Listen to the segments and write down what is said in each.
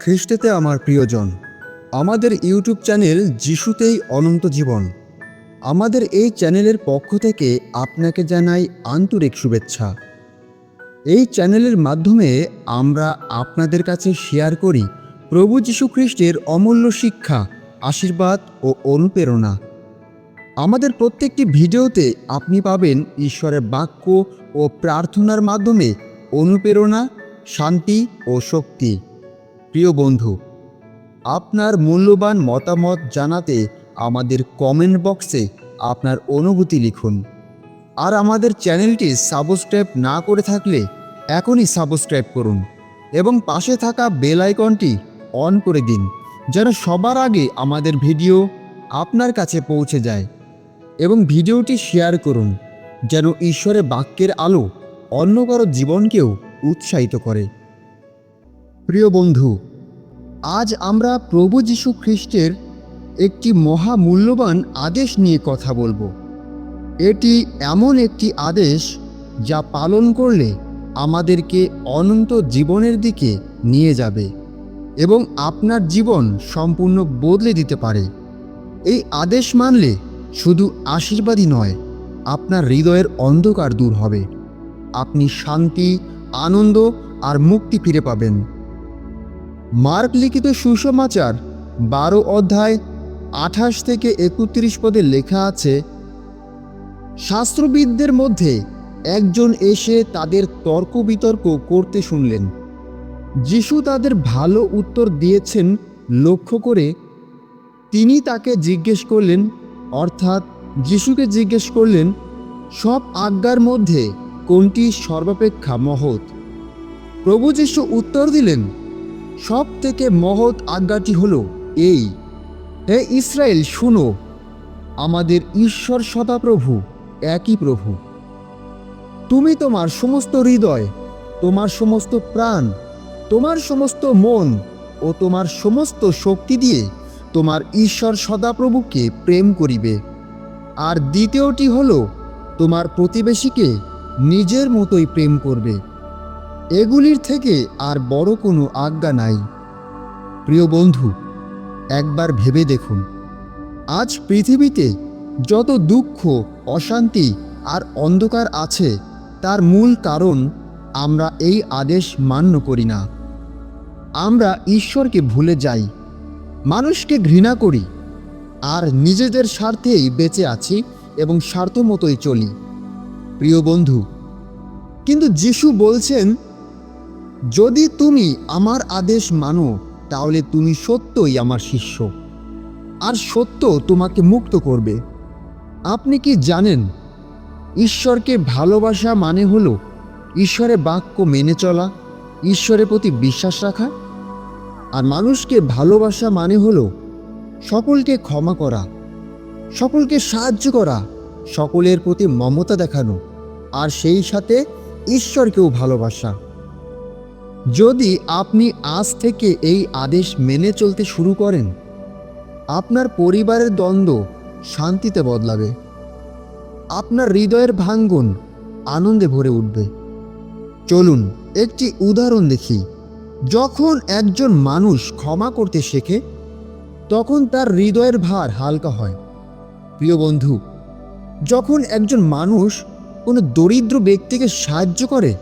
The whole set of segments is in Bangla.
খ্রিস্টেতে আমার প্রিয়জন, আমাদের ইউটিউব চ্যানেল যিশুতেই অনন্ত জীবন। আমাদের এই চ্যানেলের পক্ষ থেকে আপনাকে জানাই আন্তরিক শুভেচ্ছা। এই চ্যানেলের মাধ্যমে আমরা আপনাদের কাছে শেয়ার করি প্রভু যীশু খ্রিস্টের অমূল্য শিক্ষা, আশীর্বাদ ও অনুপ্রেরণা। আমাদের প্রত্যেকটি ভিডিওতে আপনি পাবেন ঈশ্বরের বাক্য ও প্রার্থনার মাধ্যমে অনুপ্রেরণা শান্তি ও শক্তি। প্রিয় বন্ধু, আপনার মূল্যবান মতামত জানাতে আমাদের কমেন্ট বক্সে আপনার অনুভূতি লিখুন। আর আমাদের চ্যানেলটি সাবস্ক্রাইব না করে থাকলে এখনই সাবস্ক্রাইব করুন এবং পাশে থাকা বেল আইকনটি অন করে দিন, যেন সবার আগে আমাদের ভিডিও আপনার কাছে পৌঁছে যায় এবং ভিডিওটি শেয়ার করুন, যেন ঈশ্বরের বাক্যের আলো অন্য কারও জীবনকেও উৎসাহিত করে। প্রিয় বন্ধু, আজ আমরা প্রভু যীশু খ্রিস্টের একটি মহামূল্যবান আদেশ নিয়ে কথা বলব। এটি এমন একটি আদেশ যা পালন করলে আমাদেরকে অনন্ত জীবনের দিকে নিয়ে যাবে এবং আপনার জীবন সম্পূর্ণ বদলে দিতে পারে। এই আদেশ মানলে শুধু আশীর্বাদই নয়, আপনার হৃদয়ের অন্ধকার দূর হবে। আপনি শান্তি আনন্দ আর মুক্তি ফিরে পাবেন। মার্ক লিখিত সুসমাচার বারো অধ্যায় আঠাশ থেকে একত্রিশ পদে লেখা আছে, শাস্ত্রবিদদের মধ্যে একজন এসে তাদের তর্ক বিতর্ক করতে শুনলেন। যিশু তাদের ভালো উত্তর দিয়েছেন লক্ষ্য করে তিনি তাকে জিজ্ঞেস করলেন, অর্থাৎ যিশুকে জিজ্ঞেস করলেন, সব আজ্ঞার মধ্যে কোনটি সর্বাপেক্ষা মহৎ? প্রভু যিশু উত্তর দিলেন সব থেকে মহৎ আজ্ঞাটি হলো এই, হে ইসরায়েল, শোনো, আমাদের ঈশ্বর সদাপ্রভু একই প্রভু। তুমি তোমার সমস্ত হৃদয়, তোমার সমস্ত প্রাণ, তোমার সমস্ত মন ও তোমার সমস্ত শক্তি দিয়ে তোমার ঈশ্বর সদাপ্রভুকে প্রেম করিবে। আর দ্বিতীয়টি হলো তোমার প্রতিবেশীকে নিজের মতোই প্রেম করবে। এগুলির থেকে আর বড় কোনো আজ্ঞা নাই। প্রিয় বন্ধু, একবার ভেবে দেখুন, আজ পৃথিবীতে যত দুঃখ, অশান্তি আর অন্ধকার আছে, তার মূল কারণ আমরা এই আদেশ মান্য করি না। আমরা ঈশ্বরকে ভুলে যাই, মানুষকে ঘৃণা করি, আর নিজেদের স্বার্থেই বেঁচে আছি এবং স্বার্থ মতোই চলি। প্রিয় বন্ধু, কিন্তু যিশু বলছেন, যদি তুমি আমার আদেশ মানো, তাহলে তুমি সত্যই আমার শিষ্য। আর সত্য তোমাকে মুক্ত করবে। আপনি কি জানেন, ঈশ্বরকে ভালোবাসা মানে হল ঈশ্বরের বাক্য মেনে চলা, ঈশ্বরের প্রতি বিশ্বাস রাখা। আর মানুষকে ভালোবাসা মানে হল সকলকে ক্ষমা করা, সকলকে সাহায্য করা, সকলের প্রতি মমতা দেখানো। আর সেই সাথে ঈশ্বরকেও ভালোবাসা। যদি আপনি আজ থেকে এই আদেশ মেনে চলতে শুরু করেন, আপনার পরিবারের দ্বন্দ্ব শান্তিতে বদলাবে। আপনার হৃদয়ের ভাঙ্গন আনন্দে ভরে উঠবে। চলুন একটি উদাহরণ দেখি। যখন একজন মানুষ ক্ষমা করতে শেখে, তখন তার হৃদয়ের ভার হালকা হয়। প্রিয় বন্ধু, যখন একজন মানুষ কোনো দরিদ্র ব্যক্তিকে সাহায্য করে,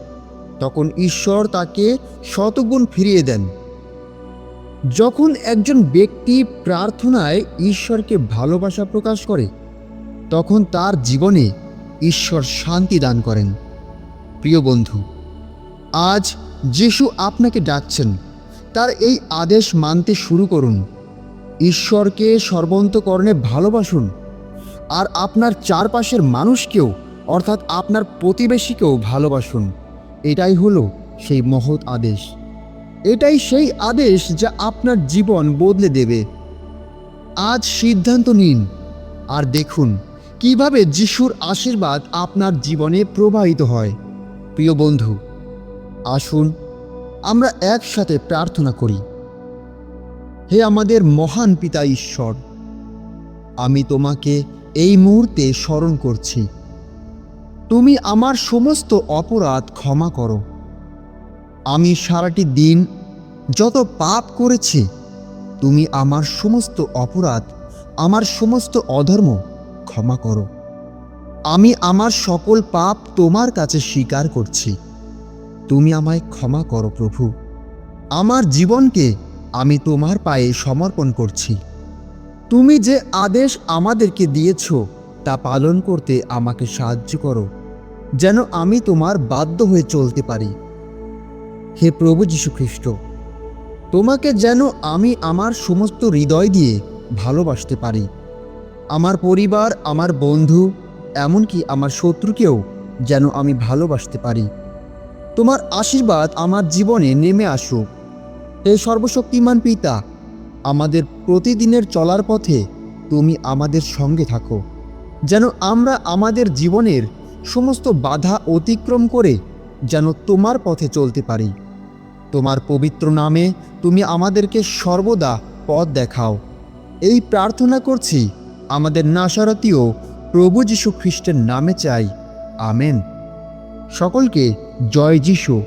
তখন ঈশ্বর তাকে শতগুণ ফিরিয়ে দেন। যখন একজন ব্যক্তি প্রার্থনায় ঈশ্বরকে ভালোবাসা প্রকাশ করে, তখন তার জীবনে ঈশ্বর শান্তি দান করেন। প্রিয় বন্ধু, আজ যিশু আপনাকে ডাকছেন। তার এই আদেশ মানতে শুরু করুন। ঈশ্বরকে সর্বন্তকরণে ভালোবাসুন। আর আপনার চারপাশের মানুষকেও অর্থাৎ আপনার প্রতিবেশীকেও ভালোবাসুন। এটাই হলো সেই মহৎ আদেশ। এটাই সেই আদেশ যা আপনার জীবন বদলে দেবে। আজ সিদ্ধান্ত নিন আর দেখুন কীভাবে যিশুর আশীর্বাদ আপনার জীবনে প্রবাহিত হয়। প্রিয় বন্ধু, আসুন আমরা একসাথে প্রার্থনা করি। হে আমাদের মহান পিতা ঈশ্বর, আমি তোমাকে এই মুহূর্তে স্মরণ করছি। তুমি আমার সমস্ত অপরাধ ক্ষমা করো। আমি সারাটি দিন যত পাপ করেছি, তুমি আমার সমস্ত অপরাধ, আমার সমস্ত অধর্ম ক্ষমা করো। আমি আমার সকল পাপ তোমার কাছে স্বীকার করছি। তুমি আমায় ক্ষমা করো প্রভু। আমার জীবনকে আমি তোমার পায়ে সমর্পণ করছি। তুমি যে আদেশ আমাদেরকে দিয়েছ, তা পালন করতে আমাকে সাহায্য করো। যেন আমি তোমার বাধ্য হয়ে চলতে পারি। হে প্রভু যীশু খ্রিস্ট তোমাকে যেন আমি আমার সমস্ত হৃদয় দিয়ে ভালোবাসতে পারি। আমার পরিবার, আমার বন্ধু, এমনকি আমার শত্রুকেও যেন আমি ভালোবাসতে পারি। তোমার আশীর্বাদ আমার জীবনে নেমে আসুক। হে সর্বশক্তিমান পিতা, আমাদের প্রতিদিনের চলার পথে তুমি আমাদের সঙ্গে থাকো। যেন আমরা আমাদের জীবনের সমস্ত বাধা অতিক্রম করে যেন তোমার পথে চলতে পারি। তোমার পবিত্র নামে তুমি আমাদেরকে সর্বদা পথ দেখাও। এই প্রার্থনা করছি আমাদের নাসারতীয় প্রভু যীশু খ্রিস্টের নামে চাই। আমেন। সকলকে জয় যিশু।